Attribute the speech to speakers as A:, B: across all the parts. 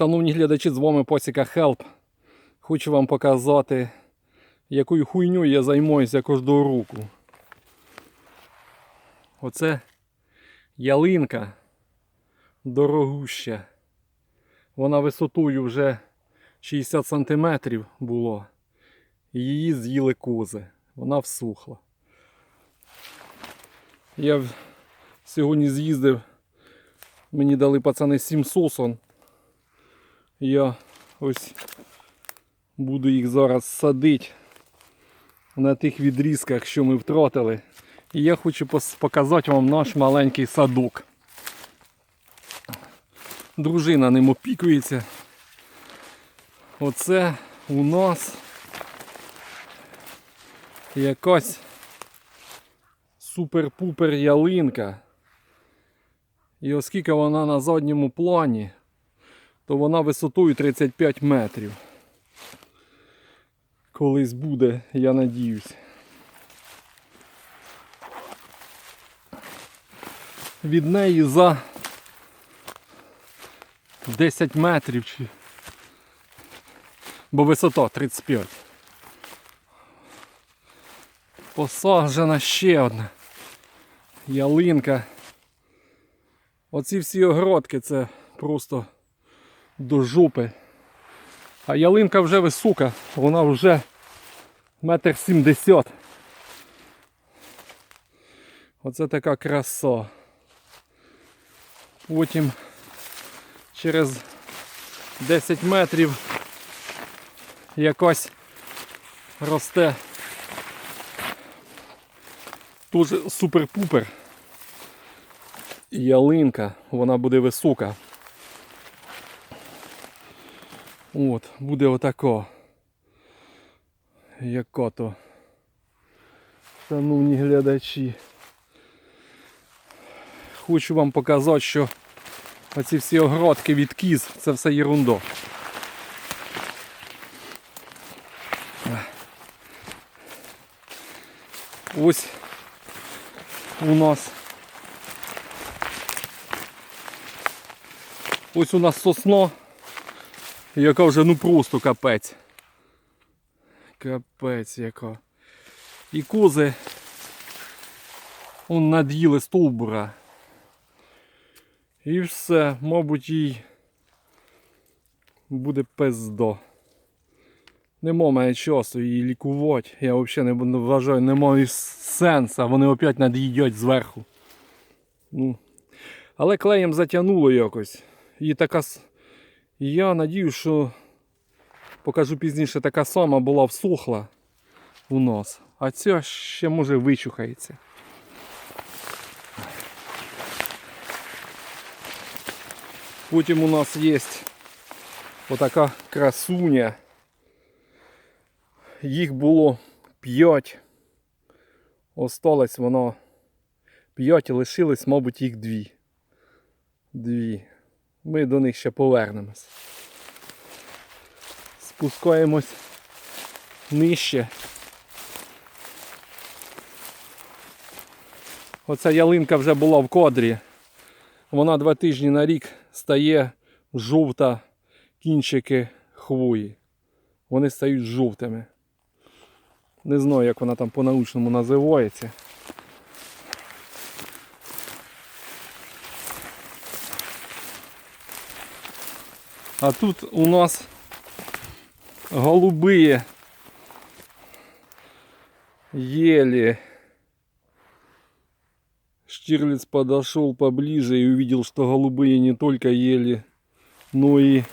A: Шановні глядачі, з вами Посіка Хелп. Хочу вам показати, якою хуйню я займаюся кожного року. Оце ялинка дорогуща. Вона висотою вже 60 см було. Її з'їли кози. Вона всухла. Я сьогодні з'їздив, мені дали пацани 7 сосон. Я ось буду їх зараз садити на тих відрізках, що ми втратили. І я хочу показати вам наш маленький садок. Дружина ним опікується. Оце у нас якась супер-пупер ялинка. І оскільки вона на задньому плані, то вона висотою 35 метрів. Колись буде, я надіюсь. Від неї за 10 метрів чи. Бо висота 35. Посаджена ще одна ялинка. Оці всі огородки це просто до жопи. А ялинка вже висока, вона вже метр сімдесят. Оце така краса. Потім через 10 метрів якась росте дуже супер-пупер. Ялинка, вона буде висока. От, буде отако. Яка то. Шановні глядачі. Хочу вам показати, що оці всі огородки від кіз це все єрундо. Ось у нас ось у нас сосна, яка вже ну просто капець. Капець яка. І кози он над'їли стовбура. І все, мабуть, їй буде пиздо. Нема мене часу її лікувати. Я взагалі не вважаю, немає сенсу. Вони опять над'їдять зверху. Ну. Але клеєм затягнуло якось. І така. Я надію, що покажу пізніше, така сама була всохла у нас. А ця ще може вичухається. Потім у нас є отака красуня. Їх було 5. Осталось воно 5 і лишилось, мабуть, їх дві. Дві. Ми до них ще повернемось. Спускаємось нижче. Оця ялинка вже була в кодрі. Вона два тижні на рік стає жовта кінчики хвої. Вони стають жовтими. Не знаю, як вона там по-научному називається. А тут у нас голубые ели. Штирлиц подошел поближе и увидел, что голубые не только ели, но и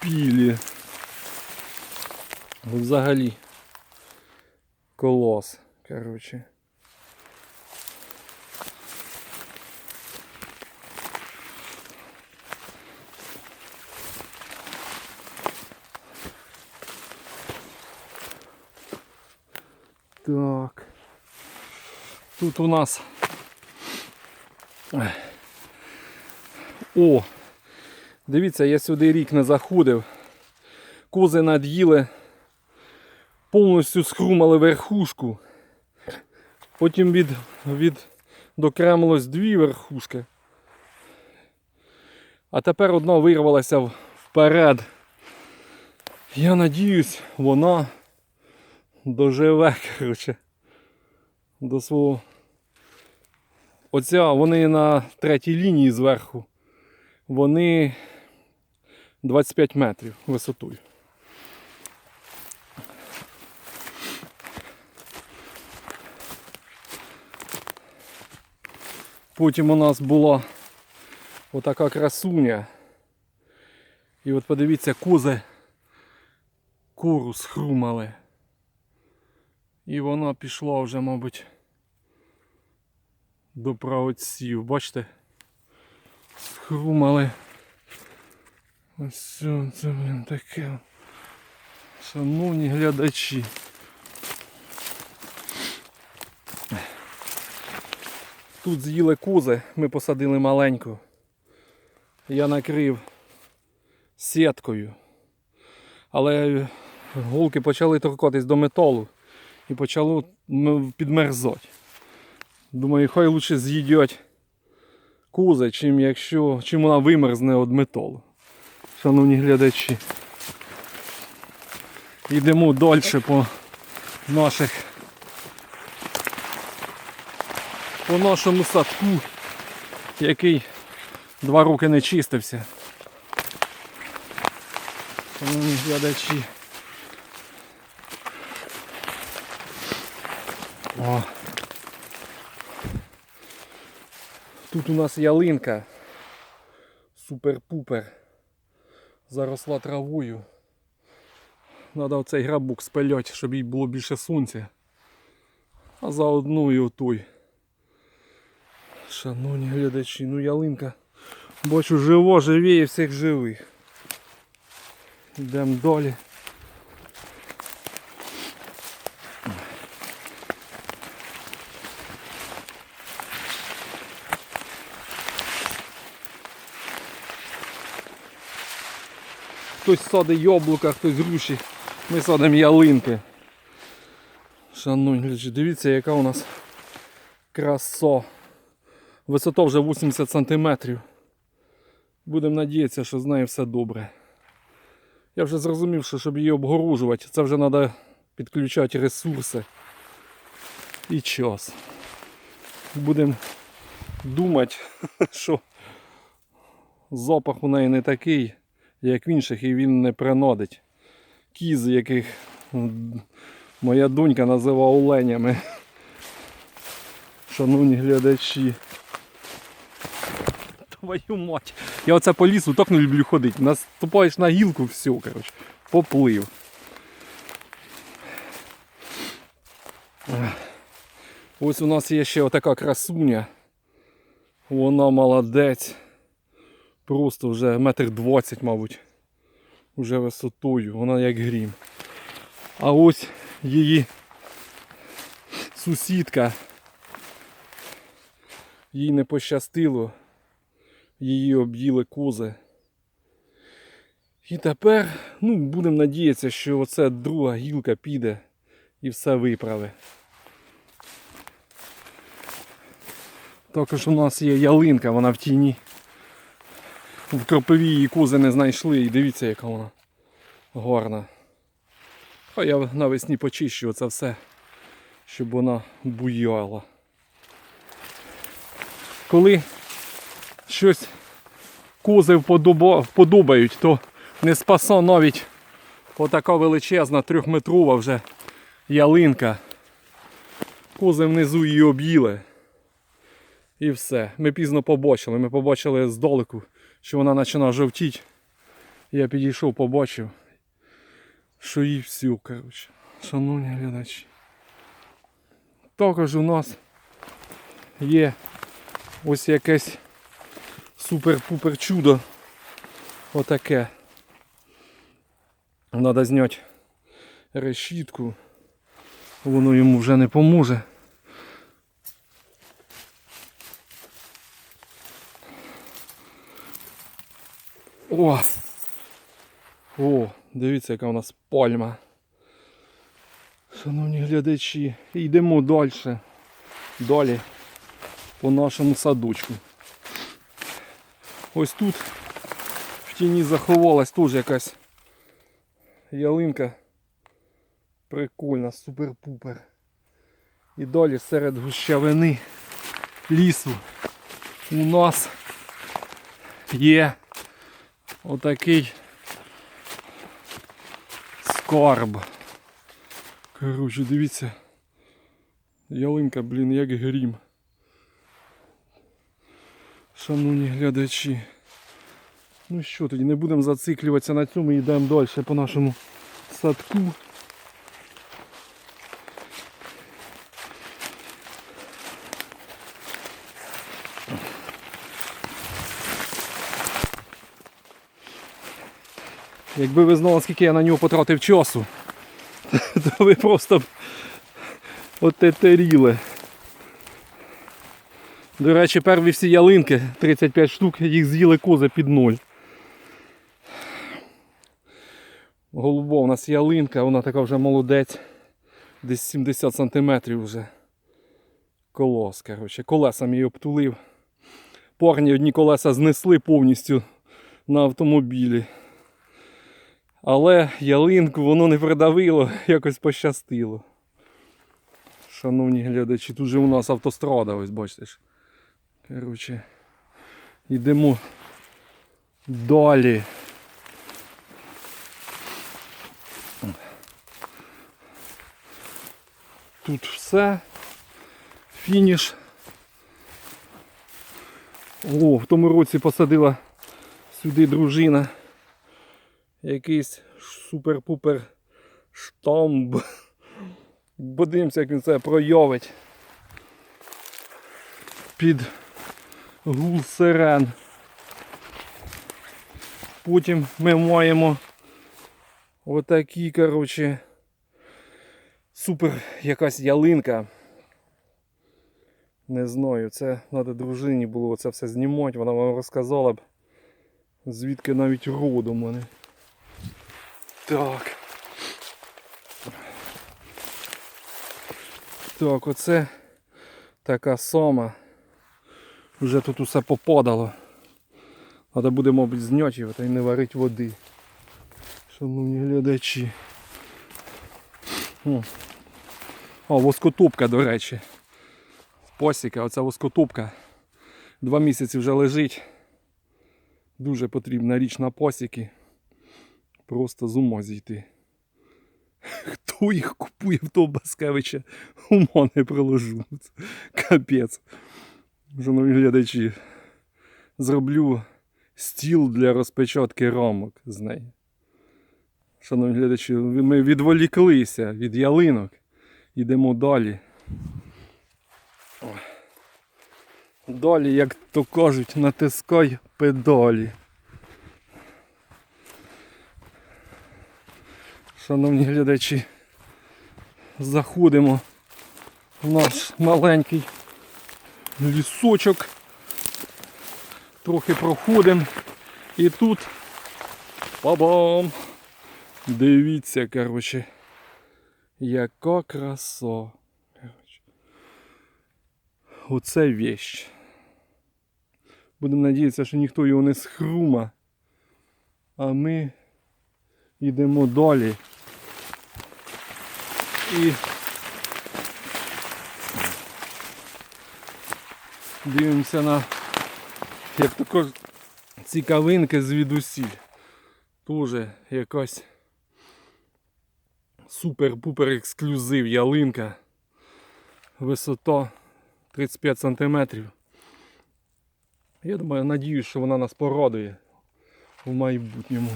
A: пили. Взагалі. Колос, короче. Так. Тут у нас. О! Дивіться, я сюди рік не заходив. Кози над'їли, повністю схрумали верхушку. Потім від, від докремилось дві верхушки. А тепер одна вирвалася вперед. Я надіюсь, вона доживе, коротше, до свого. Оця, вони на третій лінії зверху. Вони 25 метрів висотою. Потім у нас була отака красуня. І от подивіться, кози куру схрумали. І вона пішла вже, мабуть, до праотців. Бачите? Схрумали. Ось це, блін, таке. Шановні глядачі. Тут з'їли кози, ми посадили маленьку. Я накрив сіткою. Але голки почали торкатись до металу і почало підмерзати. Думаю, хай лучше з'їдять кози, чим якщо чим вона вимерзне від металу. Шановні глядачі. Йдемо далі по наших по нашому садку, який два роки не чистився. Шановні глядачі. О. Тут у нас ялинка. Супер-пупер. Заросла травою. Надо оцей грабок спилять, щоб їй було більше сонця. А заодно і отой. Шановні глядачі, ну ялинка. Бачу живо, живіє всіх живих. Йдемо далі. Хтось садить яблука, хтось груші. Ми садимо ялинки. Шановні глядачі, дивіться, яка у нас краса. Висота вже 80 сантиметрів. Будемо надіятися, що з нею все добре. Я вже зрозумів, що щоб її обгорожувати, це вже треба підключати ресурси і час. Будемо думати, що запах у неї не такий, як в інших, і він не принадить. Кіз, яких моя донька називала оленями. Шановні глядачі. Твою мать. Я оце по лісу так не люблю ходити. Наступаєш на гілку, все, коротше, поплив. Ось у нас є ще отака красуня. Вона молодець. Просто вже метр двадцять, мабуть. Уже висотою. Вона як грім. А ось її сусідка. Їй не пощастило. Її об'їли кози. І тепер, ну, будемо надіятися, що оце друга гілка піде і все виправить. Також у нас є ялинка, вона в тіні. В кропиві її кози не знайшли і дивіться, яка вона гарна. А я навесні почищу це все, щоб вона буяла. Коли щось вподоба- вподобають, то не спаса навіть отака величезна трьохметрова вже ялинка. Кози внизу її об'їли. І все. Ми пізно побачили. Ми побачили здалеку, що вона починає жовтіти. Я підійшов, побачив, що їй все, коротше. Шановні глядачі. Також у нас є ось якесь супер-пупер чудо. Отаке. Треба зняти решітку. Воно йому вже не поможе. О! О, дивіться, яка у нас пальма. Шановні глядачі, йдемо далі. Далі по нашому садочку. Ось тут В тіні заховалась теж якась ялинка. Прикольна, супер-пупер. І далі серед гущавини лісу у нас є отакий скарб. Коротше, дивіться. Ялинка, блін, як грім. Шановні глядачі. Ну що тоді, не будемо зациклюватися на цьому, йдемо далі по нашому садку. Якби ви знали, скільки я на нього потратив часу, то ви просто б отетеріли. До речі, перві всі ялинки, 35 штук, їх з'їли кози під ноль. Голубо, у нас ялинка, вона така вже молодець. Десь 70 сантиметрів вже. Колос, коротше. Колесами її обтулив. Парні одні колеса знесли повністю на автомобілі. Але ялинку воно не придавило, якось пощастило. Шановні глядачі, тут же у нас автострада, ось бачите. Коротше, йдемо далі. Тут все. Фініш. О, в тому році посадила сюди дружина. Якийсь супер-пупер штамб. Подивимося, як він це проявить. Під гул сирен. Потім ми маємо отакі, коротше, супер якась ялинка. Не знаю, це треба дружині було це все знімати, вона вам розказала б, звідки навіть родом вони. Так. Так, оце така сома. Вже тут усе попадало. Треба буде, мабуть, та й не варити води. Шановні глядачі. О, О воскотопка, до речі. Посіка, оця воскотопка. Два місяці вже лежить. Дуже потрібна річ на посіки. Просто з ума зійти. Хто їх купує в того Баскевича? Ума не приложу. Капець. Шановні глядачі. Зроблю стіл для розпечатки рамок з неї. Шановні глядачі, ми відволіклися від ялинок. Йдемо далі. Далі, як то кажуть, натискай педалі. Шановні глядачі, заходимо в наш маленький лісочок. Трохи проходимо. І тут Па-бам! Дивіться, коротше, яка краса. Оце вещь. Будемо надіятися, що ніхто його не схрума. А ми йдемо далі. І дивимося на, як також цікавинки звідусіль. Тоже якась супер-пупер ексклюзив ялинка. Висота 35 см. Я думаю, надіюсь, що вона нас порадує в майбутньому.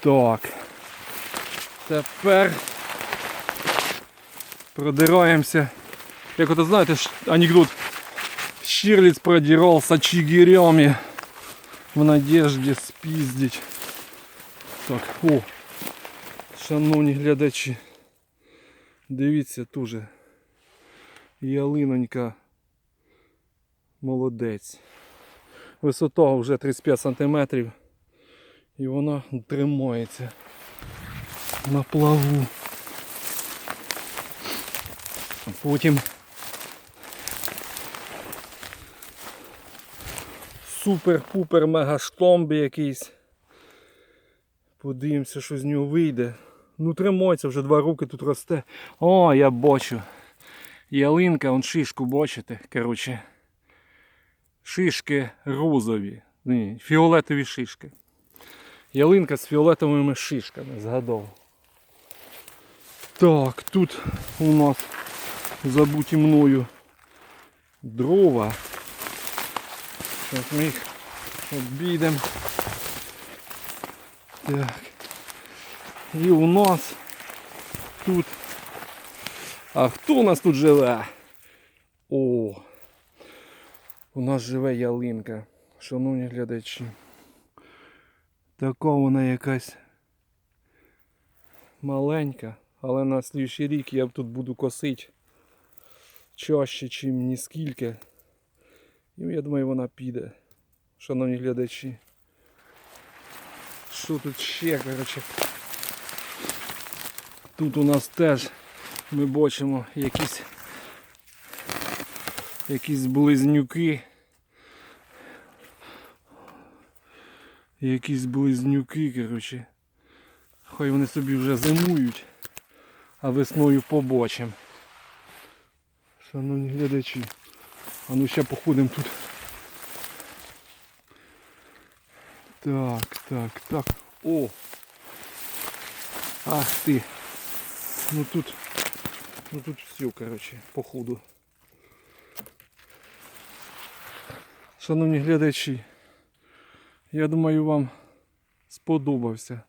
A: Так. Тепер продираємося. Як ото знаєте, ш- анекдот. Щирлиц продирался чигирями в надежді спіздить. Так, о, шановні глядачі. Дивіться теж. Ялинонька молодець. Висота вже 35 см. І вона тримається на плаву. Потім супер-пупер мега штомб якийсь. Подивимося, що з нього вийде. Ну тримається, вже два роки тут росте. О, я бачу. Ялинка, он шишку бачите. Коротше. Шишки розові. Ні, фіолетові шишки. Ялинка з фіолетовими шишками, згадав. Так, тут у нас забуті мною дрова. Зараз ми їх обійдемо. Так. І у нас тут. А хто у нас тут живе? О! У нас живе ялинка, шановні глядачі. Така вона якась маленька, але на слідчий рік я тут буду косити чаще, чим ні скільки. І я думаю, вона піде, шановні глядачі. Що тут ще, коротше? Тут у нас теж ми бачимо якісь якісь близнюки. Якісь близнюки, коротше. Хай вони собі вже зимують, а весною побачимо. Шановні глядачі. А ну ще походимо тут. Так, так, так. О! Ах ти. Ну тут. Ну тут все, коротше, походу. Шановні глядачі, я думаю вам сподобався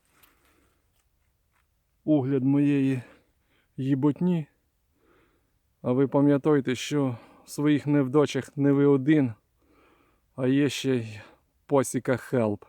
A: огляд моєї їботні. А ви пам'ятайте, що в своїх невдачах не ви один, а є ще й посіка хелп.